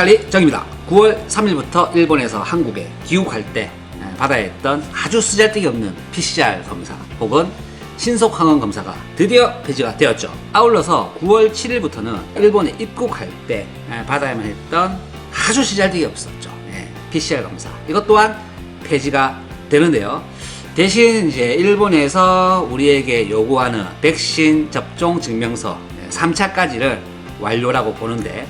찰리 정입니다. 9월 3일부터 일본에서 한국에 귀국할 때 에, 받아야 했던 아주 쓰잘데기 없는 PCR 검사 혹은 신속 항원 검사가 드디어 폐지가 되었죠. 아울러서 9월 7일부터는 일본에 입국할 때 에, 받아야만 했던 아주 쓰잘데기 없었죠. 예, PCR 검사 이것 또한 폐지가 되는데요. 대신 이제 일본에서 우리에게 요구하는 백신 접종 증명서 3차까지를 완료라고 보는데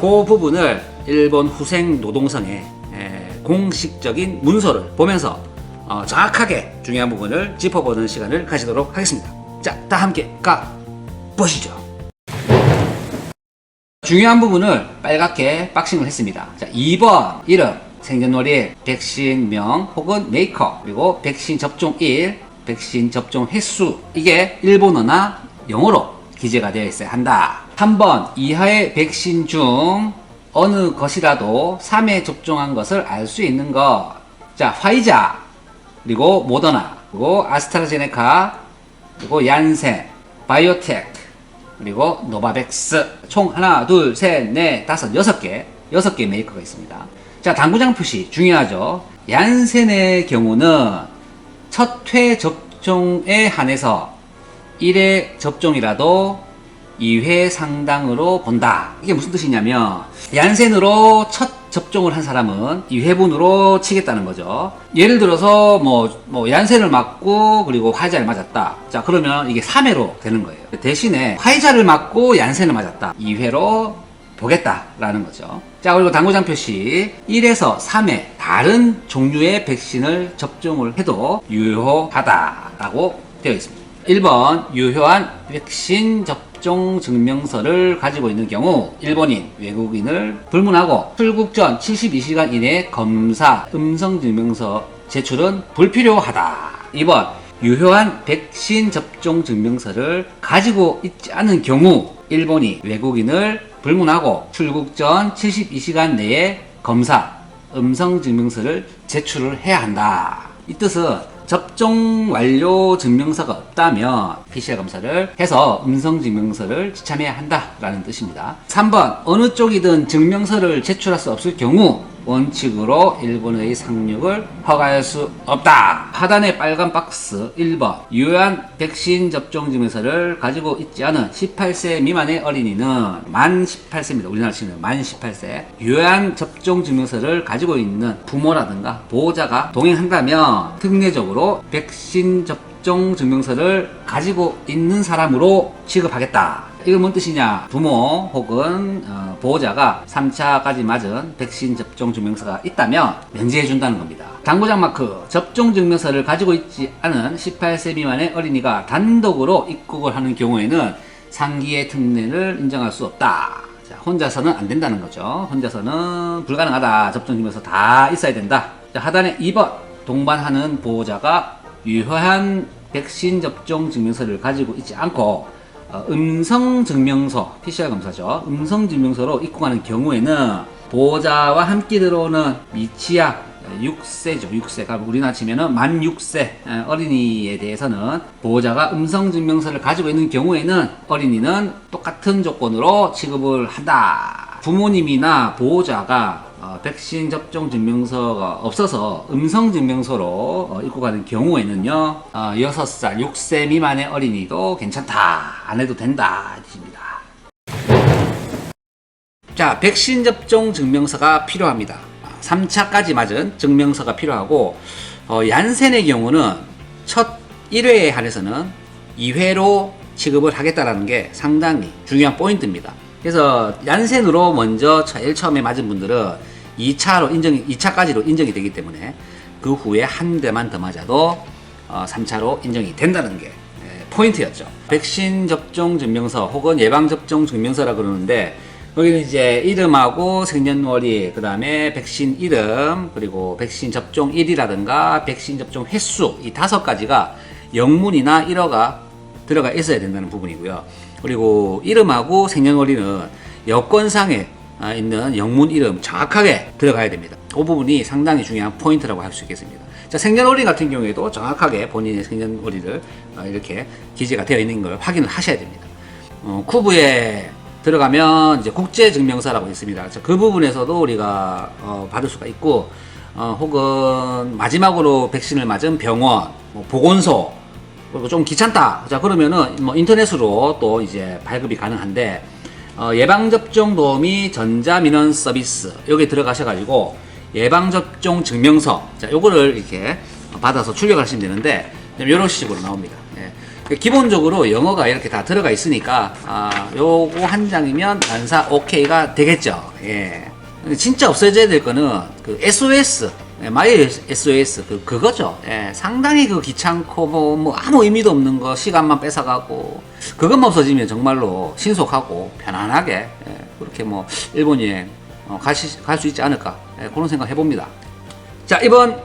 그 부분을 일본 후생 노동성의 에, 공식적인 문서를 보면서 어, 정확하게 중요한 부분을 짚어보는 시간을 가지도록 하겠습니다. 자, 다 함께 가 보시죠. 중요한 부분을 빨갛게 박싱을 했습니다. 자, 2번 이름, 생년월일, 백신명 혹은 메이커, 그리고 백신 접종일, 백신 접종 횟수 이게 일본어나 영어로 기재가 되어 있어야 한다. 3번 이하의 백신 중 어느 것이라도 3회 접종한 것을 알 수 있는 것. 자, 화이자, 그리고 모더나, 그리고 아스트라제네카, 그리고 얀센, 바이오텍, 그리고 노바백스. 총 하나 둘 셋 넷 다섯 여섯 개. 여섯 개 메이커가 있습니다. 자 당구장 표시. 중요하죠. 얀센의 경우는 첫 회 접종에 한해서 1회 접종이라도 2회 상당으로 본다. 이게 무슨 뜻이냐면 얀센으로 첫 접종을 한 사람은 2회분으로 치겠다는 거죠. 예를 들어서 뭐, 뭐 얀센을 맞고 그리고 화이자를 맞았다. 자 그러면 이게 3회로 되는 거예요. 대신에 화이자를 맞고 얀센을 맞았다. 2회로 보겠다라는 거죠. 자 그리고 당구장 표시 1에서 3회 다른 종류의 백신을 접종을 해도 유효하다라고 되어 있습니다. 1번 유효한 백신 접종 증명서를 가지고 있는 경우 일본인, 외국인을 불문하고 출국 전 72시간 이내 검사 음성 증명서 제출은 불필요하다. 2번 유효한 백신 접종 증명서를 가지고 있지 않은 경우 일본이 외국인을 불문하고 출국 전 72시간 내에 검사 음성 증명서를 제출을 해야 한다. 이 뜻은 접종 완료 증명서가 없다면 PCR 검사를 해서 음성 증명서를 지참해야 한다라는 뜻입니다. 3번 어느 쪽이든 증명서를 제출할 수 없을 경우 원칙으로 일본의 상륙을 허가할 수 없다. 하단의 빨간 박스 1번 유효한 백신 접종 증명서를 가지고 있지 않은 18세 미만의 어린이는 만 18세입니다. 우리나라 치면 만 18세 유효한 접종 증명서를 가지고 있는 부모라든가 보호자가 동행한다면 특례적으로 백신 접종 증명서를 가지고 있는 사람으로 취급하겠다. 이건 뭔 뜻이냐? 부모 혹은 어, 보호자가 3차까지 맞은 백신 접종 증명서가 있다면 면제해 준다는 겁니다. 당구장 마크 접종 증명서를 가지고 있지 않은 18세 미만의 어린이가 단독으로 입국을 하는 경우에는 상기의 특례를 인정할 수 없다. 자, 혼자서는 안 된다는 거죠. 혼자서는 불가능하다. 접종 증명서 다 있어야 된다. 자, 하단에 2번 동반하는 보호자가 유효한 백신 접종 증명서를 가지고 있지 않고 어, 음성 증명서, PCR 검사죠. 음성 증명서로 입국하는 경우에는 보호자와 함께 들어오는 미취학 6세죠. 6세. 그러니까 우리나라 치면은 만 6세 어린이에 대해서는 보호자가 음성 증명서를 가지고 있는 경우에는 어린이는 똑같은 조건으로 취급을 한다. 부모님이나 보호자가 어, 백신 접종 증명서가 없어서 음성 증명서로 어, 입국하는 경우에는요, 어, 6살, 6세 미만의 어린이도 괜찮다. 안 해도 된다. 이 뜻입니다. 자, 백신 접종 증명서가 필요합니다. 3차까지 맞은 증명서가 필요하고, 어, 얀센의 경우는 첫 1회에 한해서는 2회로 취급을 하겠다라는 게 상당히 중요한 포인트입니다. 그래서 얀센으로 먼저 제일 처음에 맞은 분들은 2차로 인정이 2차까지로 인정이 되기 때문에 그 후에 한 대만 더 맞아도 어, 3차로 인정이 된다는 게 예, 포인트였죠. 백신 접종 증명서 혹은 예방 접종 증명서라 그러는데 여기는 이제 이름하고 생년월일, 그 다음에 백신 이름, 그리고 백신 접종일이라든가 백신 접종 횟수 이 다섯 가지가 영문이나 일어가 들어가 있어야 된다는 부분이고요. 그리고 이름하고 생년월일은 아, 있는 영문 이름 정확하게 들어가야 됩니다. 그 부분이 상당히 중요한 포인트라고 할 수 있겠습니다. 자, 생년월일 같은 경우에도 정확하게 본인의 생년월일을 어, 이렇게 기재가 되어 있는 걸 확인을 하셔야 됩니다. 어, 쿠브에 들어가면 이제 국제 증명서라고 있습니다. 자, 그 부분에서도 우리가 어, 받을 수가 있고 어, 혹은 마지막으로 백신을 맞은 병원, 뭐 보건소 그리고 좀 귀찮다. 자 그러면은 뭐 인터넷으로 또 이제 발급이 가능한데 어, 예방접종 도우미 전자민원 서비스 여기 들어가셔가지고 예방접종 증명서 자 요거를 이렇게 받아서 출력하시면 되는데 이런 식으로 나옵니다. 예. 기본적으로 영어가 이렇게 다 들어가 있으니까 아, 요거 한 장이면 안사 오케이가 되겠죠. 예. 진짜 없어져야 될 거는 그 SOS, 예, 마이 SOS 그 그거죠. 예, 상당히 그 귀찮고 뭐, 뭐 아무 의미도 없는 거 시간만 뺏어가고 그것만 없어지면 정말로 신속하고 편안하게 예, 그렇게 뭐 일본 여행 어, 가시 갈수 있지 않을까 예, 그런 생각 해봅니다. 자 이번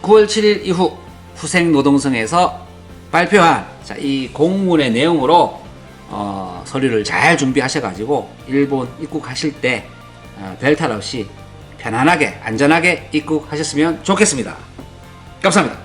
9월 7일 이후 후생 노동성에서 발표한 자, 이 공문의 내용으로 어, 서류를 잘 준비하셔가지고 일본 입국하실 때 어, 별탈 없이 편안하게 안전하게 입국하셨으면 좋겠습니다. 감사합니다.